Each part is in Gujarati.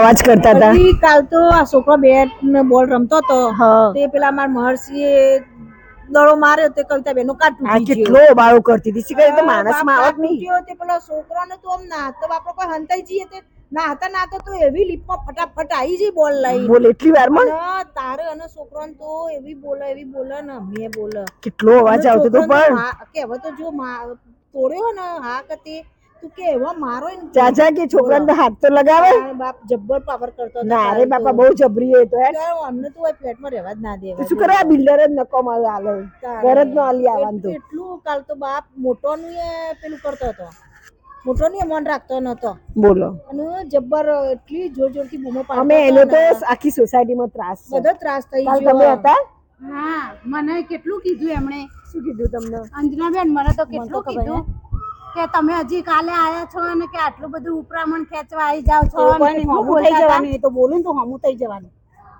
અવાજ કરતા હતા. કાલ તો આ છોકરો બેટ ને બોલ રમતો હતો. તે પેલા મારા મહર્ષિએ દડો માર્યો તે કવિતા બેનો કાટ આ કેટલો બાળો કરતી હતી. શીખર તો હા, માણસમાં કાટ નહીં. તે પેલા છોકરાને તો આમ નાહતો બાપડો કોઈ હંતાઈ જઈએ તે નાહતા ના તો એવી લીપમાં ફટાફટ આવી જઈ બોલ લઈ બોલ એટલી વારમાં? તારે અને છોકરાને તો એવી બોલે એવી બોલે ને મેં બોલે. કેટલો અવાજ આવતો તો પણ. કે હવે તો જો તોડ્યો ને હા કે તે કે એવો મારો ચાચા કે છોકરાને તો હાથ તો લગાવે? બાપ જબ્બર પાવર કરતો ના રે બાપા બહુ જબરી એ તો હે? અમને તો એ ફ્લેટમાં રહેવા જ ના દે શું કરે આ બિલ્ડર જ નકો માલ આલે ઘર જ નો આલી આવવાનું તો. એટલું કાલ તો બાપ મોટોનું એ પેલું કરતો હતો. મોટો એ મન રાખતો નતો બોલો. અને જબ્બર એટલી જોર જોરથી બૂમો પાડતો અમે એનો તો આખી આખી સોસાયટીમાં ત્રાસ બધો ત્રાસ થઈ ગયો તમે હતા? હા મને કેટલું કીધું એમણે? શું કીધું તમને? અંજનાબેન મને તો કેટલું કીધું? કે તમે હજી કાલે આયા છો અને કે આટલું બધું ઉપરામણ ખેંચવા આવી જાવ છો અને હમું થઈ જવાનું? એ તો બોલું તો હમું થઈ જવાનું.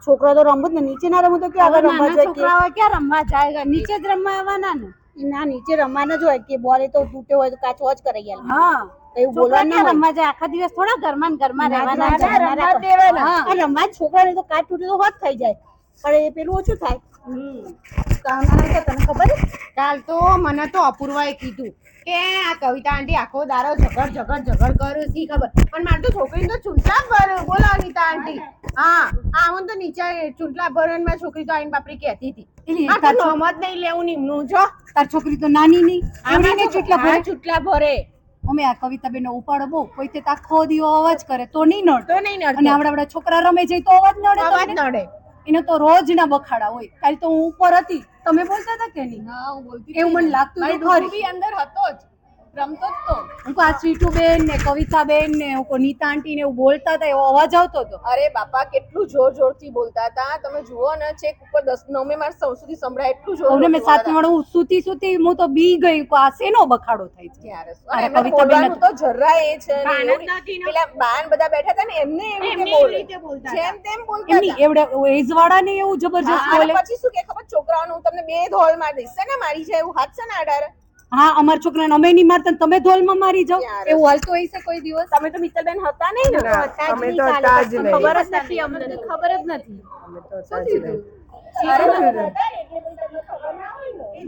છોકરો તો રમત ને નીચે ના રમવું તો કે આગળ રમવા જાય છોકરાઓ ક્યાં રમવા જાય? નીચે જ રમવા આવવાના ને? ના નીચે રમવાના જ હોય કે બોલ તો તૂટે હોય તો કાચો જ કરી ગયા હા. એવું બોલવાનું રમવા જાય? આખા દિવસ થોડા ઘરમાં ઘરમાં રહેવાના રમવા જ દેવાના. રમવા છોકરાને તો કાચ તૂટે તો હોત થઈ જાય. પણ એ પેલું ઓછું થાય. તાના તને ખબર કાલ તો મને તો અપૂર્વાએ કીધું કે આ કવિતા આંટી આખો દારો ઝઘડ ઝગડ ઝગડ કરો શી ખબર? પણ મારે તો છોકરીને તો ચૂંટલા ભર બોલો અનિતા આંટી. હા આવું તો નીચે ચૂંટલા ભરણમાં છોકરી તો આઈને બાપરી કહેતી હતી. આ તો છો- નહીં લેવું નિમનું જો. તાર છોકરી તો નાની નહીં. આમને ચૂંટલા ભરે? ચૂંટલા ભરે. અમે આ કવિતા બેનો ઉપાડો બહુ. કોઈ તે આખો દીવો અવાજ કરે તો નહીં નડતો તો નહીં અને નડતો. આવડા આવડા છોકરા રમે જાય તો અવાજ નડે અવાજ નડે. એને તો રોજ ના બખાડા હોય. કાલે તો હું ઉપર હતી. તમે બોલતા હતા કે નહીં? હા હું બોલતી એવું મને લાગતું હતું બી અંદર હતો જ. રમતો જ તો. હું આ સ્વીટુ બેન ને કવિતા બેન ને હું નીતા આંટી ને એવું બોલતા હતા એવો અવાજ આવતો હતો. અરે બાપા કેટલું જોર જોરથી બોલતા હતા. તમે જુઓ ને છેક ઉપર દસ નવમે માર સૌ સુધી સંભળાય એટલું જોર હવે મેં સાત વાળું હું સુતી સૂતી હું તો બી ગઈ કે આ શેનો બખાડો થાય છે. અરે અને કવિતા બેન તો જરા એ છે ને. પેલા બાન બધા બેઠા હતા ને એમને એવી રીતે બોલતા જેમ તેમ બોલતા એમની એવડે એજ વાળા ને એવું જબરજસ્ત બોલે. પછી શું કે ખબર? છોકરાઓનું હું તમને બે ધોલ મારી દઈશ. છે ને મારી છે એવું હાથ છે ને અઢાર હા અમાર છોકરાને અમે નહીં મારતા તમે ધોલમાં મારી જાઓ? એવું હાલતું હોય છે કોઈ દિવસ તમે તો મિત્તલબેન હતા નહીં ને અમે તો હતા જ નહીં ખબર જ નથી અમને તો ખબર જ નથી અમે તો હતા જ નહીં.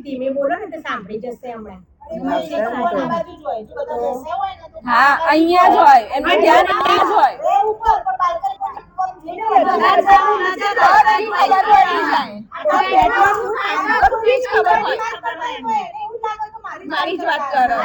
ધીમે બોલો ને તો સાંભળી જશે હમણાં હા અહીંયા જ હોય એમનું ધ્યાન અહીંયા જ હોય મારી જ વાત કરો.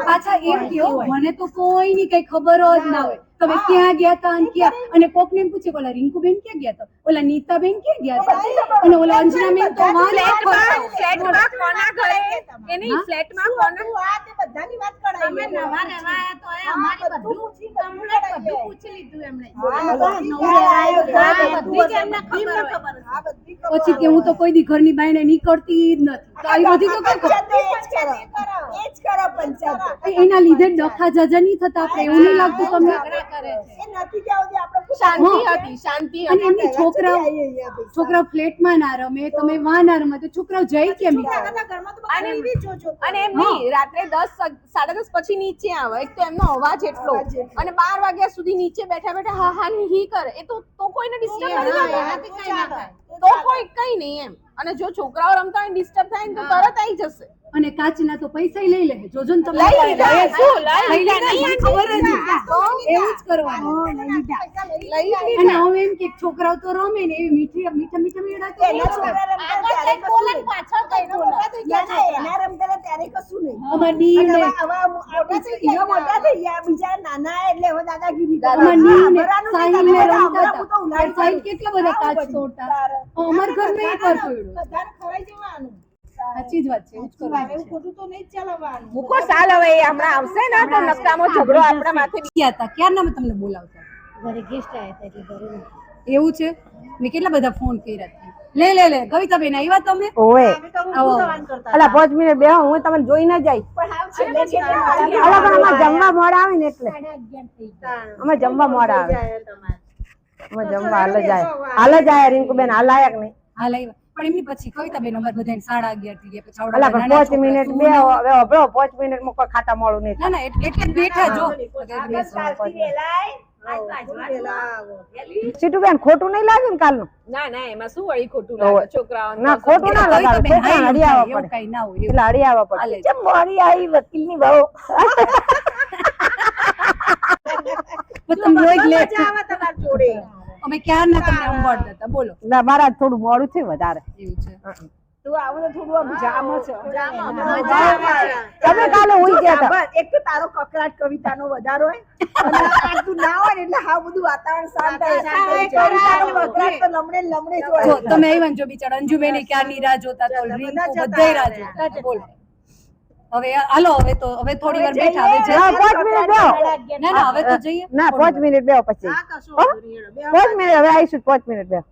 પાછા એમ કયો મને તો કોઈ ની કઈ ખબર જ ના હોય. તમે ક્યાં ગયા તા અને ક્યાં? અને કોક ને પૂછે ઓલા રિંકુબેન ક્યાં ગયા તા? ઓલા નીતા બેન ક્યાં ગયા તા? અને ઓલા અંજનાબેન તો માં ફ્લેટમાં ફ્લેટમાં કોના ઘરે? એની ફ્લેટમાં કોના? આ તે બધાની વાત કરાય અમે નવા રહેવાયા તો આયા. અમારી બધું તમને બધું પૂછી લીધું એમણે. નવું નવું રહેવાયું, બધું જ એમને ખબર આ બધી પછી કે હું તો કોઈ દી ઘરની બાયણે નીકળતી જ નથી. તો આવી બધી તો કઈ. એના લીધે ડખા જજા નહીં થતા. આપણે એવું નહીં લાગતું તમને. એ નથી કે આવતી આપણે શાંતિ હતી શાંતિ અને એમની છોકરા છોકરાઓ ફ્લેટમાં ના રમે તમે વાં ના રમે તો છોકરાઓ જઈ કેમ અને અને એમ નહીં રાત્રે દસ સાડા દસ પછી નીચે આવે. એક તો એમનો અવાજ એટલો. અને બાર વાગ્યા સુધી નીચે બેઠા બેઠા હા હા ની હી કરે. એ તો તો કોઈને ડિસ્ટર્બ નથી કઈ. તો કોઈ કઈ નહીં એમ. અને જો છોકરાઓ રમતા હોય ડિસ્ટર્બ થાય તો તરત આવી જશે. અને કાચના તો પૈસા લઈ લે. જોજો ને તમે લઈ લીધા. એ શું? લઈ લીધા. ખબર જ એવું જ કરવાનું. લઈ અને લીધા. હવે એમ કે છોકરાઓ તો રમે ને એવી મીઠી મીઠા મીઠા મેળા તો નહીં? અમાર ડી ને અમાર ડી ને સાહિલ ને રમતા હતા સાહિલ કેટલા બધા કાચ તોડતા. અમાર ઘર મેં એક વાર તોડ્યો. સાચી જ વાત છે એવું જ કરવાનું છે. મૂકો સાલ હવે હમણાં આવશે ને તો નકામો ઝઘડો આપણા માથે ક્યાં હતા. ક્યારના મેં તમને બોલાવતા? એવું છે? મેં કેટલા બધા ફોન કર્યા હતા લે લે લે કવિતા બેન આવ્યા તમે ઓએ આવો અલા પાંચ મિનિટ બેહો હું તમને જોઈ ના જાય. અલા પણ અમાર જમવા મોડા આવે ને એટલે. અમે જમવા મોડા આવે. અમે જમવા હાલ જાય હાલ જાય રિંકુબેન હાલ આયા કે નહીં? હાલ આવ્યા પણ એમની પછી કવિતા બેન અમારે બધાને સાડા અગિયાર થઈ ગયા. પછી અલા પણ પાંચ મિનિટ બે હવે પાંચ મિનિટમાં કોઈ ખાતા મળું નહીં ના ના એટલે એટલે બેઠા જો. સીટુ ખોટું નહીં લાગ્યું ને કાલનું? ના ના એમાં શું વળી ખોટું લાગે? છોકરાઓને ના ખોટું ના કવિતા લગાડે. બેન છોકરાને હાઈ હળી આવવા પડે. કઈ ના હોય એટલે હળી આવવા પડે. છે. ચમ આવી વકીલની વહુ? પણ તમે રોજ લેટ મજા આવે તમારી જોડે. અમે ક્યાં ના તમને સંભાળતા હતા? બોલો. ના મારા થોડું મોડું છે વધારે. એવું છે. તું આવો તો થોડું આમ જામ છે મજા આવે છે. તમે કાલે ઉઈ ગયા હતા. એક તો તારો કકરાટ કવિતાનો વધારો હોય. તું ના હોય એટલે હા બધું વાતાવરણ શાંત થાય. કવિતાનો કકરાટ તો લમડે ને જ હોય. તમે આવ્યા ને બિચારા અંજુબેન ક્યારની રાહ જોતા તો બધા રીંકુ રાહ જોતા. બોલો. હવે હાલો હવે તો હવે થોડી વાર બેઠા હવે જઈએ. પાંચ મિનિટ બેહો. ના ના હવે તો જઈએ. ના પાંચ મિનિટ બેહો પછી. બે પાંચ મિનિટ હવે આવીશું પાંચ મિનિટ બેહો.